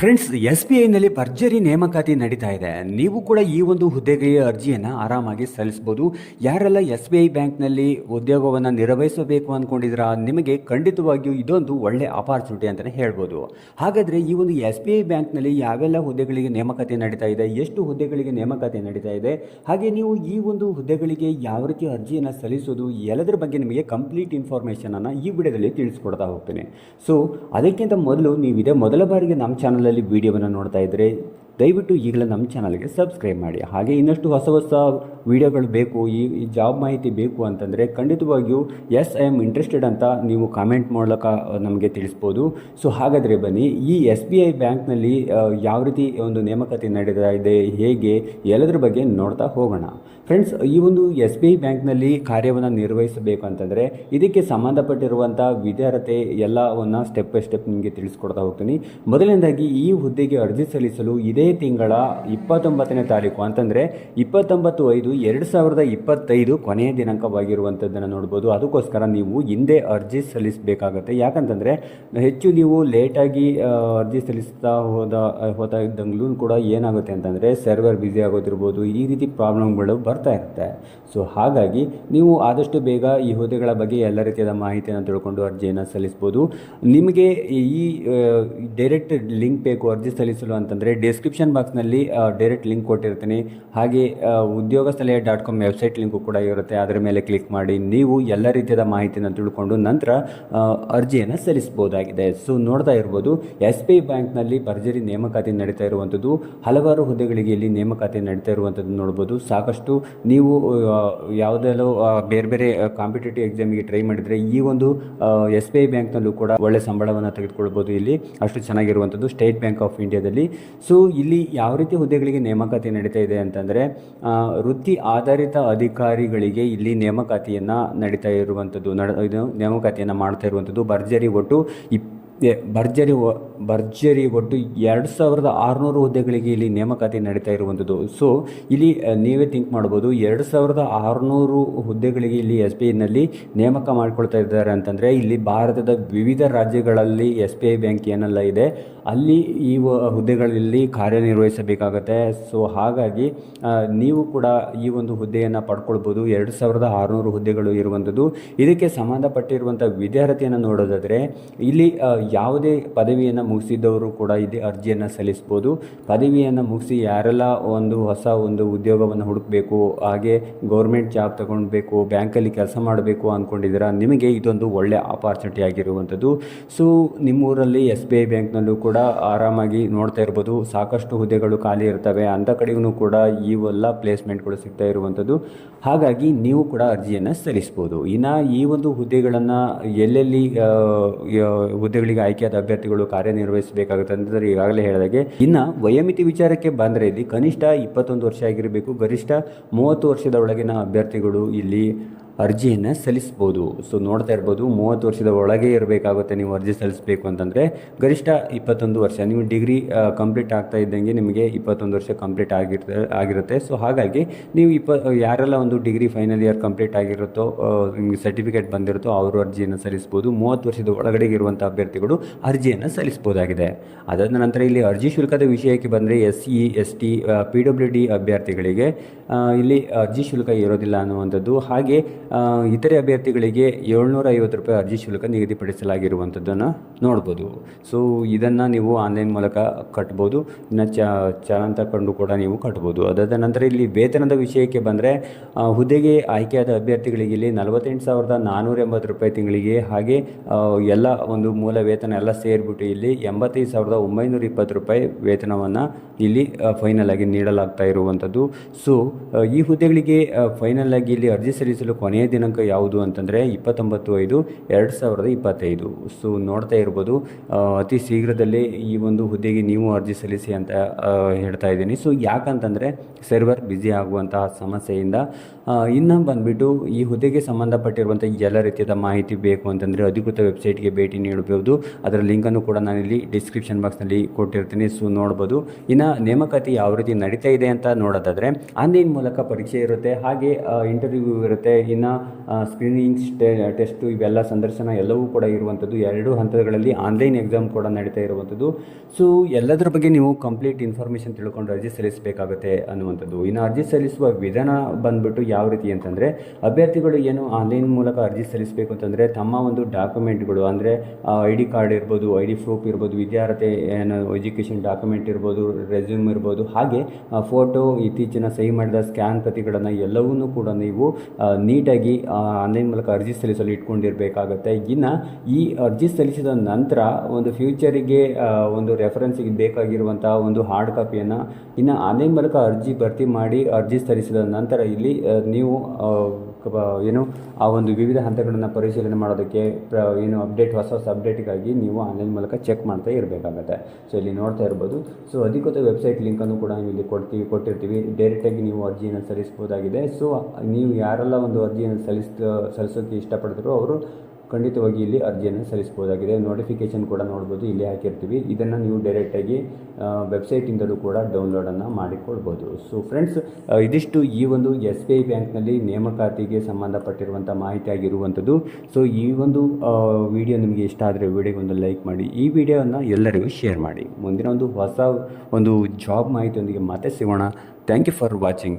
Friends S B ಐನಲ್ಲಿ ಭರ್ಜರಿ ನೇಮಕಾತಿ ನಡೀತಾ ಇದೆ. ನೀವು ಕೂಡ ಈ ಒಂದು ಹುದ್ದೆಗೆ ಅರ್ಜಿಯನ್ನು ಆರಾಮಾಗಿ ಸಲ್ಲಿಸಬಹುದು. ಯಾರೆಲ್ಲ ಎಸ್ ಬಿ ಐ ಬ್ಯಾಂಕ್ನಲ್ಲಿ ಉದ್ಯೋಗವನ್ನು ನಿರ್ವಹಿಸಬೇಕು ಅಂದ್ಕೊಂಡಿದ್ರ ನಿಮಗೆ ಖಂಡಿತವಾಗಿಯೂ ಇದೊಂದು ಒಳ್ಳೆ ಅಪಾರ್ಚುನಿಟಿ ಅಂತಲೇ ಹೇಳ್ಬೋದು. ಹಾಗಾದರೆ ಈ ಒಂದು ಎಸ್ ಬಿ ಐ ಬ್ಯಾಂಕ್ನಲ್ಲಿ ಯಾವೆಲ್ಲ ಹುದ್ದೆಗಳಿಗೆ ನೇಮಕಾತಿ ನಡೀತಾ ಇದೆ, ಎಷ್ಟು ಹುದ್ದೆಗಳಿಗೆ ನೇಮಕಾತಿ ನಡೀತಾ ಇದೆ, ಹಾಗೆ ನೀವು ಈ ಒಂದು ಹುದ್ದೆಗಳಿಗೆ ಯಾವ ರೀತಿ ಅರ್ಜಿಯನ್ನು ಸಲ್ಲಿಸೋದು, ಎಲ್ಲದರ ಬಗ್ಗೆ ನಿಮಗೆ ಕಂಪ್ಲೀಟ್ ಇನ್ಫಾರ್ಮೇಷನನ್ನು ಈ ವಿಡಿಯೋದಲ್ಲಿ ತಿಳಿಸ್ಕೊಡ್ತಾ ಹೋಗ್ತೇನೆ. ಸೊ ಅದಕ್ಕಿಂತ ಮೊದಲು ನೀವು ಇದೇ ಮೊದಲ ಬಾರಿಗೆ ನಮ್ಮ ಚಾನಲಲ್ಲಿ ವಿಡಿಯೋವನ್ನು ನೋಡ್ತಾ ಇದ್ದರೆ ದಯವಿಟ್ಟು ಈಗಲೇ ನಮ್ಮ ಚಾನಲ್ಗೆ ಸಬ್ಸ್ಕ್ರೈಬ್ ಮಾಡಿ. ಹಾಗೆ ಇನ್ನಷ್ಟು ಹೊಸ ಹೊಸ ವಿಡಿಯೋಗಳು ಬೇಕು, ಈ ಜಾಬ್ ಮಾಹಿತಿ ಬೇಕು ಅಂತಂದರೆ ಖಂಡಿತವಾಗಿಯೂ ಎಸ್, ಐ ಆಮ್ ಇಂಟ್ರೆಸ್ಟೆಡ್ ಅಂತ ನೀವು ಕಾಮೆಂಟ್ ಮೂಲಕ ನಮಗೆ ತಿಳಿಸ್ಬೋದು. ಸೊ ಹಾಗಾದರೆ ಬನ್ನಿ, ಈ ಎಸ್ ಬಿ ಐ ಬ್ಯಾಂಕ್ನಲ್ಲಿ ಯಾವ ರೀತಿ ಒಂದು ನೇಮಕಾತಿ ನಡೀತಾ ಇದೆ, ಹೇಗೆ, ಎಲ್ಲದರ ಬಗ್ಗೆ ನೋಡ್ತಾ ಹೋಗೋಣ. ಫ್ರೆಂಡ್ಸ್ ಈ ಒಂದು ಎಸ್ ಬಿ ಐ ಬ್ಯಾಂಕ್ನಲ್ಲಿ ಕಾರ್ಯವನ್ನು ನಿರ್ವಹಿಸಬೇಕು ಅಂತಂದರೆ ಇದಕ್ಕೆ ಸಂಬಂಧಪಟ್ಟಿರುವಂಥ ವಿದ್ಯಾರ್ಹತೆ ಎಲ್ಲವನ್ನು ಸ್ಟೆಪ್ ಬೈ ಸ್ಟೆಪ್ ನಿಮಗೆ ತಿಳಿಸ್ಕೊಡ್ತಾ ಹೋಗ್ತೀನಿ. ಮೊದಲನೇದಾಗಿ, ಈ ಹುದ್ದೆಗೆ ಅರ್ಜಿ ಸಲ್ಲಿಸಲು ಇದೇ ತಿಂಗಳ ಇಪ್ಪತ್ತೊಂಬತ್ತನೇ ತಾರೀಕು, ಅಂತಂದರೆ ಇಪ್ಪತ್ತೊಂಬತ್ತು ಐದು ಎರಡು ಸಾವಿರದ ಇಪ್ಪತ್ತೈದು ಕೊನೆಯ ದಿನಾಂಕವಾಗಿರುವಂಥದ್ದನ್ನು ನೋಡ್ಬೋದು. ಅದಕ್ಕೋಸ್ಕರ ನೀವು ಹಿಂದೆ ಅರ್ಜಿ ಸಲ್ಲಿಸಬೇಕಾಗತ್ತೆ. ಯಾಕಂತಂದರೆ, ಹೆಚ್ಚು ನೀವು ಲೇಟಾಗಿ ಅರ್ಜಿ ಸಲ್ಲಿಸ್ತಾ ಹೋದ, ಹೋಗ್ತಾ ಇದ್ದಂಗ್ಲೂ ಕೂಡ ಏನಾಗುತ್ತೆ ಅಂತಂದರೆ, ಸರ್ವರ್ ಬ್ಯುಸಿ ಆಗೋದಿರ್ಬೋದು, ಈ ರೀತಿ ಪ್ರಾಬ್ಲಮ್ಗಳು ಬರ್ತಾ ಇರುತ್ತೆ. ಸೊ, ಹಾಗಾಗಿ ನೀವು ಆದಷ್ಟು ಬೇಗ ಈ ಹುದ್ದೆಗಳ ಬಗ್ಗೆ ಎಲ್ಲ ರೀತಿಯಾದ ಮಾಹಿತಿಯನ್ನು ತಿಳ್ಕೊಂಡು ಅರ್ಜಿಯನ್ನು ಸಲ್ಲಿಸ್ಬೋದು. ನಿಮಗೆ ಈ ಡೈರೆಕ್ಟ್ ಲಿಂಕ್ ಬೇಕು, ಅರ್ಜಿ ಸಲ್ಲಿಸಲು ಅಂತಂದರೆ, ಡಿಸ್ಕ್ರಿಪ್ಷನ್ ಬಾಕ್ಸ್ನಲ್ಲಿ ಡೈರೆಕ್ಟ್ ಲಿಂಕ್ ಕೊಟ್ಟಿರ್ತೀನಿ. ಹಾಗೆ ಉದ್ಯೋಗ ಸಲಹೆ ಡಾಟ್ ಕಾಮ್ ವೆಬ್ಸೈಟ್ ಲಿಂಕು ಕೂಡ ಇರುತ್ತೆ. ಅದರ ಮೇಲೆ ಕ್ಲಿಕ್ ಮಾಡಿ ನೀವು ಎಲ್ಲ ರೀತಿಯಾದ ಮಾಹಿತಿಯನ್ನು ತಿಳ್ಕೊಂಡು ನಂತರ ಅರ್ಜಿಯನ್ನು ಸಲ್ಲಿಸಬಹುದಾಗಿದೆ. ಸೊ ನೋಡ್ತಾ ಇರ್ಬೋದು ಎಸ್ ಬಿ ಐ ಬ್ಯಾಂಕ್ನಲ್ಲಿ ಭರ್ಜರಿ ನೇಮಕಾತಿ ನಡೀತಾ ಇರುವಂಥದ್ದು ಹಲವಾರು ಹುದ್ದೆಗಳಿಗೆ ಇಲ್ಲಿ ನೇಮಕಾತಿ ನಡೀತಾ ಇರುವಂಥದ್ದು ನೋಡ್ಬೋದು. ಸಾಕಷ್ಟು ನೀವು ಯಾವುದೆಲ್ಲೋ ಬೇರೆ ಬೇರೆ ಕಾಂಪಿಟೇಟಿವ್ ಎಕ್ಸಾಮಿಗೆ ಟ್ರೈ ಮಾಡಿದರೆ ಈ ಒಂದು ಎಸ್ ಬಿ ಐ ಬ್ಯಾಂಕ್ನಲ್ಲೂ ಕೂಡ ಒಳ್ಳೆ ಸಂಬಳವನ್ನು ತೆಗೆದುಕೊಳ್ಬೋದು ಇಲ್ಲಿ. ಅಷ್ಟು ಚೆನ್ನಾಗಿರುವಂಥದ್ದು ಸ್ಟೇಟ್ ಬ್ಯಾಂಕ್ ಆಫ್ ಇಂಡಿಯಾದಲ್ಲಿ. ಸೊ ಇಲ್ಲಿ ಯಾವ ರೀತಿ ಹುದ್ದೆಗಳಿಗೆ ನೇಮಕಾತಿ ನಡೀತಾ ಇದೆ ಅಂತಂದರೆ ಆ, ವೃತ್ತಿ ಆಧಾರಿತ ಅಧಿಕಾರಿಗಳಿಗೆ ಇಲ್ಲಿ ನೇಮಕಾತಿಯನ್ನು ನಡೀತಾ ಇರುವಂಥದ್ದು ನಡ ಇದು ನೇಮಕಾತಿಯನ್ನು ಮಾಡ್ತಾ ಇರುವಂಥದ್ದು ಭರ್ಜರಿ ಒಟ್ಟು ಇಪ್ ಭರ್ಜರಿ ಭರ್ಜರಿ ಒಟ್ಟು ಎರಡು ಸಾವಿರದ ಆರುನೂರು ಹುದ್ದೆಗಳಿಗೆ ಇಲ್ಲಿ ನೇಮಕಾತಿ ನಡೀತಾ ಇರುವಂಥದ್ದು. ಸೊ ಇಲ್ಲಿ ನೀವೇ ಥಿಂಕ್ ಮಾಡ್ಬೋದು. ಎರಡು ಸಾವಿರದ ಆರುನೂರು ಹುದ್ದೆಗಳಿಗೆ ಇಲ್ಲಿ ಎಸ್ ಬಿ ಐನಲ್ಲಿ ನೇಮಕ ಮಾಡ್ಕೊಳ್ತಾ ಇದ್ದಾರೆ ಅಂತಂದರೆ, ಇಲ್ಲಿ ಭಾರತದ ವಿವಿಧ ರಾಜ್ಯಗಳಲ್ಲಿ ಎಸ್ ಬಿ ಐ ಬ್ಯಾಂಕ್ ಏನೆಲ್ಲ ಇದೆ, ಅಲ್ಲಿ ಈ ಹುದ್ದೆಗಳಲ್ಲಿ ಕಾರ್ಯನಿರ್ವಹಿಸಬೇಕಾಗತ್ತೆ. ಸೊ ಹಾಗಾಗಿ ನೀವು ಕೂಡ ಈ ಒಂದು ಹುದ್ದೆಯನ್ನು ಪಡ್ಕೊಳ್ಬೋದು. ಎರಡು ಸಾವಿರದ ಆರುನೂರು ಹುದ್ದೆಗಳು ಇರುವಂಥದ್ದು. ಇದಕ್ಕೆ ಸಂಬಂಧಪಟ್ಟಿರುವಂಥ ವಿದ್ಯಾರ್ಥಿಯನ್ನು ನೋಡೋದಾದರೆ, ಇಲ್ಲಿ ಯಾವುದೇ ಪದವಿಯನ್ನು ಮುಗಿಸಿದ್ದವರು ಕೂಡ ಇದೇ ಅರ್ಜಿಯನ್ನು ಸಲ್ಲಿಸ್ಬೋದು. ಪದವಿಯನ್ನು ಮುಗಿಸಿ ಯಾರೆಲ್ಲ ಒಂದು ಹೊಸ ಒಂದು ಉದ್ಯೋಗವನ್ನು ಹುಡುಕಬೇಕು, ಹಾಗೆ ಗೌರ್ಮೆಂಟ್ ಜಾಬ್ ತಗೊಳ್ಬೇಕು ಬ್ಯಾಂಕಲ್ಲಿ ಕೆಲಸ ಮಾಡಬೇಕು ಅಂದ್ಕೊಂಡಿದ್ದೀರಾ ನಿಮಗೆ ಇದೊಂದು ಒಳ್ಳೆಯ ಆಪರ್ಚುನಿಟಿ ಆಗಿರುವಂಥದ್ದು. ಸೊ ನಿಮ್ಮೂರಲ್ಲಿ ಎಸ್ ಬಿ ಐ ಬ್ಯಾಂಕ್ನಲ್ಲೂ ಕೂಡ ಆರಾಮಾಗಿ ನೋಡ್ತಾ ಇರ್ಬೋದು. ಸಾಕಷ್ಟು ಹುದ್ದೆಗಳು ಖಾಲಿ ಇರ್ತವೆ. ಅಂಥ ಕಡೆಗೂ ಕೂಡ ಇವೆಲ್ಲ ಪ್ಲೇಸ್ಮೆಂಟ್ಗಳು ಸಿಗ್ತಾ ಇರುವಂಥದ್ದು. ಹಾಗಾಗಿ ನೀವು ಕೂಡ ಅರ್ಜಿಯನ್ನು ಸಲ್ಲಿಸ್ಬೋದು. ಇನ್ನು ಈ ಒಂದು ಹುದ್ದೆಗಳನ್ನು ಎಲ್ಲೆಲ್ಲಿ ಯ- ಹುದ್ದೆಗಳಿಗೆ ಆಯ್ಕೆಯಾದ ಅಭ್ಯರ್ಥಿಗಳು ಕಾರ್ಯನಿರ್ವಹಿಸಬೇಕಾಗುತ್ತೆ ಅಂತಂದರೆ ಈಗಾಗಲೇ ಹೇಳಿದಾಗೆ, ಇನ್ನು ವಯೋಮಿತಿ ವಿಚಾರಕ್ಕೆ ಬಂದರೆ ಇಲ್ಲಿ ಕನಿಷ್ಠ ಇಪ್ಪತ್ತೊಂದು ವರ್ಷ ಆಗಿರಬೇಕು. ಗರಿಷ್ಠ ಮೂವತ್ತು ವರ್ಷದ ಒಳಗಿನ ಅಭ್ಯರ್ಥಿಗಳು ಇಲ್ಲಿ ಅರ್ಜಿಯನ್ನು ಸಲ್ಲಿಸ್ಬೋದು. ಸೊ ನೋಡ್ತಾ ಇರ್ಬೋದು, ಮೂವತ್ತು ವರ್ಷದ ಒಳಗೆ ಇರಬೇಕಾಗುತ್ತೆ ನೀವು ಅರ್ಜಿ ಸಲ್ಲಿಸಬೇಕು ಅಂತಂದರೆ, ಗರಿಷ್ಠ ಇಪ್ಪತ್ತೊಂದು ವರ್ಷ, ನೀವು ಡಿಗ್ರಿ ಕಂಪ್ಲೀಟ್ ಆಗ್ತಾ ಇದ್ದಂಗೆ ನಿಮಗೆ ಇಪ್ಪತ್ತೊಂದು ವರ್ಷ ಕಂಪ್ಲೀಟ್ ಆಗಿರ್ತ, ಆಗಿರುತ್ತೆ. ಸೊ ಹಾಗಾಗಿ ನೀವು ಇಪ್ಪ, ಯಾರೆಲ್ಲ ಒಂದು ಡಿಗ್ರಿ ಫೈನಲ್ ಇಯರ್ ಕಂಪ್ಲೀಟ್ ಆಗಿರುತ್ತೋ ನಿಮಗೆ ಸರ್ಟಿಫಿಕೇಟ್ ಬಂದಿರುತ್ತೋ, ಅವರು ಅರ್ಜಿಯನ್ನು ಸಲ್ಲಿಸ್ಬೋದು. ಮೂವತ್ತು ವರ್ಷದ ಒಳಗಡೆ ಇರುವಂಥ ಅಭ್ಯರ್ಥಿಗಳು ಅರ್ಜಿಯನ್ನು ಸಲ್ಲಿಸ್ಬೋದಾಗಿದೆ. ಅದಾದ ನಂತರ ಇಲ್ಲಿ ಅರ್ಜಿ ಶುಲ್ಕದ ವಿಷಯಕ್ಕೆ ಬಂದರೆ S C S T P W D ಅಭ್ಯರ್ಥಿಗಳಿಗೆ ಇಲ್ಲಿ ಅರ್ಜಿ ಶುಲ್ಕ ಇರೋದಿಲ್ಲ ಅನ್ನುವಂಥದ್ದು. ಹಾಗೆ ಇತರೆ ಅಭ್ಯರ್ಥಿಗಳಿಗೆ ಏಳ್ನೂರ ಐವತ್ತು ರೂಪಾಯಿ ಅರ್ಜಿ ಶುಲ್ಕ ನಿಗದಿಪಡಿಸಲಾಗಿರುವಂಥದ್ದನ್ನು ನೋಡ್ಬೋದು. ಸೊ ಇದನ್ನು ನೀವು ಆನ್ಲೈನ್ ಮೂಲಕ ಕಟ್ಬೋದು, ಇನ್ನು ಚಾಲನ್ ತಗೊಂಡು ಕೂಡ ನೀವು ಕಟ್ಬೋದು. ಅದಾದ ನಂತರ ಇಲ್ಲಿ ವೇತನದ ವಿಷಯಕ್ಕೆ ಬಂದರೆ ಹುದ್ದೆಗೆ ಆಯ್ಕೆಯಾದ ಅಭ್ಯರ್ಥಿಗಳಿಗೆ ಇಲ್ಲಿ ನಲವತ್ತೆಂಟು ಸಾವಿರದ ನಾನ್ನೂರ ಎಂಬತ್ತು ರೂಪಾಯಿ ತಿಂಗಳಿಗೆ ಹಾಗೆ ಎಲ್ಲ ಒಂದು ಮೂಲ ವೇತನ ಎಲ್ಲ ಸೇರಿಬಿಟ್ಟು ಇಲ್ಲಿ ಎಂಬತ್ತೈದು ಸಾವಿರದ ಒಂಬೈನೂರ ಇಪ್ಪತ್ತು ರೂಪಾಯಿ ವೇತನವನ್ನು ಇಲ್ಲಿ ಫೈನಲ್ ಆಗಿ ನೀಡಲಾಗ್ತಾ ಇರುವಂಥದ್ದು. ಸೊ ಈ ಹುದ್ದೆಗಳಿಗೆ ಫೈನಲ್ ಆಗಿ ಇಲ್ಲಿ ಅರ್ಜಿ ಸಲ್ಲಿಸಲು ಕೊನೆಯ ದಿನಾಂಕ ಯಾವುದು ಅಂತಂದರೆ ಇಪ್ಪತ್ತೊಂಬತ್ತು ಐದು ಎರಡು ಸಾವಿರದ ಇಪ್ಪತ್ತೈದು. ಸೊ ನೋಡ್ತಾ ಇರ್ಬೋದು ಅತಿ ಶೀಘ್ರದಲ್ಲೇ ಈ ಒಂದು ಹುದ್ದೆಗೆ ನೀವು ಅರ್ಜಿ ಸಲ್ಲಿಸಿ ಅಂತ ಹೇಳ್ತಾ ಇದ್ದೀನಿ. ಸೊ ಯಾಕಂತಂದರೆ ಸರ್ವರ್ ಬ್ಯುಸಿ ಆಗುವಂತಹ ಸಮಸ್ಯೆಯಿಂದ ಇನ್ನು ಬಂದುಬಿಟ್ಟು ಈ ಹುದ್ದೆಗೆ ಸಂಬಂಧಪಟ್ಟಿರುವಂಥ ಎಲ್ಲ ರೀತಿಯಾದ ಮಾಹಿತಿ ಬೇಕು ಅಂತಂದರೆ ಅಧಿಕೃತ ವೆಬ್ಸೈಟ್ಗೆ ಭೇಟಿ ನೀಡಬಹುದು ಅದರ ಲಿಂಕನ್ನು ಕೂಡ ನಾನಿಲ್ಲಿ ಡಿಸ್ಕ್ರಿಪ್ಷನ್ ಬಾಕ್ಸ್ನಲ್ಲಿ ಕೊಟ್ಟಿರ್ತೀನಿ. ಸೊ ನೋಡ್ಬೋದು. ಇನ್ನು ನೇಮಕಾತಿ ಯಾವ ರೀತಿ ನಡೀತಾ ಇದೆ ಅಂತ ನೋಡೋದಾದರೆ, ಆನ್ಲೈನ್ ಮೂಲಕ ಪರೀಕ್ಷೆ ಇರುತ್ತೆ. ಹಾಗೆ ಇಂಟರ್ವ್ಯೂ ಇರುತ್ತೆ. ಇನ್ನು ಸ್ಕ್ರೀನಿಂಗ್ ಟೆಸ್ಟು ಇವೆಲ್ಲ ಸಂದರ್ಶನ ಎಲ್ಲವೂ ಕೂಡ ಇರುವಂಥದ್ದು. ಎರಡು ಹಂತಗಳಲ್ಲಿ ಆನ್ಲೈನ್ ಎಕ್ಸಾಮ್ ಕೂಡ ನಡೀತಾ ಇರುವಂಥದ್ದು. ಸೊ ಎಲ್ಲದರ ಬಗ್ಗೆ ನೀವು ಕಂಪ್ಲೀಟ್ ಇನ್ಫಾರ್ಮೇಷನ್ ತಿಳ್ಕೊಂಡು ಅರ್ಜಿ ಸಲ್ಲಿಸಬೇಕಾಗುತ್ತೆ ಅನ್ನುವಂಥದ್ದು. ಇನ್ನು ಅರ್ಜಿ ಸಲ್ಲಿಸುವ ವಿಧಾನ ಬಂದ್ಬಿಟ್ಟು ಯಾವ ರೀತಿ ಅಂತಂದರೆ ಅಭ್ಯರ್ಥಿಗಳು ಏನು ಆನ್ಲೈನ್ ಮೂಲಕ ಅರ್ಜಿ ಸಲ್ಲಿಸಬೇಕು ಅಂತಂದರೆ ತಮ್ಮ ಒಂದು ಡಾಕ್ಯುಮೆಂಟ್ಗಳು ಅಂದರೆ ಐ ಡಿ ಕಾರ್ಡ್ ಇರ್ಬೋದು ಐ ಡಿ ಪ್ರೂಫ್ ಇರ್ಬೋದು ವಿದ್ಯಾರ್ಥಿ ಏನು ಎಜುಕೇಷನ್ ಡಾಕ್ಯುಮೆಂಟ್ ಇರ್ಬೋದು ರೆಸ್ಯೂಮ್ ಇರ್ಬೋದು ಹಾಗೆ ಫೋಟೋ ಇತ್ತೀಚಿನ ಸಹಿ ಮಾಡಿದ ಸ್ಕ್ಯಾನ್ ಪ್ರತಿಗಳನ್ನು ಎಲ್ಲವನ್ನೂ ಕೂಡ ನೀವು ಆ, ನೀಟಾಗಿ ಆನ್ಲೈನ್ ಮೂಲಕ ಅರ್ಜಿ ಸಲ್ಲಿಸಲು ಇಟ್ಕೊಂಡಿರಬೇಕಾಗತ್ತೆ. ಇನ್ನು ಈ ಅರ್ಜಿ ಸಲ್ಲಿಸಿದ ನಂತರ ಒಂದು ಫ್ಯೂಚರಿಗೆ ಒಂದು ರೆಫರೆನ್ಸಿಗೆ ಬೇಕಾಗಿರುವಂಥ ಒಂದು ಹಾರ್ಡ್ ಕಾಪಿಯನ್ನು ಇನ್ನು ಆನ್ಲೈನ್ ಮೂಲಕ ಅರ್ಜಿ ಭರ್ತಿ ಮಾಡಿ ಅರ್ಜಿ ಸಲ್ಲಿಸಿದ ನಂತರ ಇಲ್ಲಿ ನೀವು ಏನು, ಆ ಒಂದು ವಿವಿಧ ಹಂತಗಳನ್ನು ಪರಿಶೀಲನೆ ಮಾಡೋದಕ್ಕೆ ಏನು ಅಪ್ಡೇಟ್ ಹೊಸ ಹೊಸ ಅಪ್ಡೇಟ್ಗಾಗಿ ನೀವು ಆನ್ಲೈನ್ ಮೂಲಕ ಚೆಕ್ ಮಾಡ್ತಾ ಇರಬೇಕಾಗತ್ತೆ. ಸೊ ಇಲ್ಲಿ ನೋಡ್ತಾ ಇರ್ಬೋದು. ಸೊ ಅಧಿಕೃತ ವೆಬ್ಸೈಟ್ ಲಿಂಕನ್ನು ಕೂಡ ನಾವು ಇಲ್ಲಿ ಕೊಡ್ತೀವಿ, ಕೊಟ್ಟಿರ್ತೀವಿ. ಡೈರೆಕ್ಟಾಗಿ ನೀವು ಅರ್ಜಿಯನ್ನು ಸಲ್ಲಿಸ್ಬೋದಾಗಿದೆ ಸೊ ನೀವು ಯಾರೆಲ್ಲ ಒಂದು ಅರ್ಜಿಯನ್ನು ಸಲ್ಲಿಸ್ ಸಲ್ಲಿಸೋಕ್ಕೆ ಇಷ್ಟಪಡ್ತಾರೋ ಅವರು ಖಂಡಿತವಾಗಿ ಇಲ್ಲಿ ಅರ್ಜಿಯನ್ನು ಸಲ್ಲಿಸ್ಬೋದಾಗಿದೆ ನೋಟಿಫಿಕೇಷನ್ ಕೂಡ ನೋಡ್ಬೋದು, ಇಲ್ಲಿ ಹಾಕಿರ್ತೀವಿ. ಇದನ್ನು ನೀವು ಡೈರೆಕ್ಟಾಗಿ ವೆಬ್ಸೈಟಿಂದಲೂ ಕೂಡ ಡೌನ್ಲೋಡನ್ನು ಮಾಡಿಕೊಳ್ಬೋದು. ಸೊ ಫ್ರೆಂಡ್ಸ್ ಇದಿಷ್ಟು ಈ ಒಂದು ಎಸ್ ಬಿ ಐ ಬ್ಯಾಂಕ್ನಲ್ಲಿ ನೇಮಕಾತಿಗೆ ಸಂಬಂಧಪಟ್ಟಿರುವಂಥ ಮಾಹಿತಿ ಆಗಿರುವಂಥದ್ದು. ಸೊ ಈ ಒಂದು ವಿಡಿಯೋ ನಿಮಗೆ ಇಷ್ಟ ಆದರೆ ವಿಡಿಯೋಗೆ ಒಂದು ಲೈಕ್ ಮಾಡಿ. ಈ ವಿಡಿಯೋವನ್ನು ಎಲ್ಲರಿಗೂ ಶೇರ್ ಮಾಡಿ. ಮುಂದಿನ ಒಂದು ಹೊಸ ಒಂದು ಜಾಬ್ ಮಾಹಿತಿಯೊಂದಿಗೆ ಮತ್ತೆ ಸಿಗೋಣ. Thank you for watching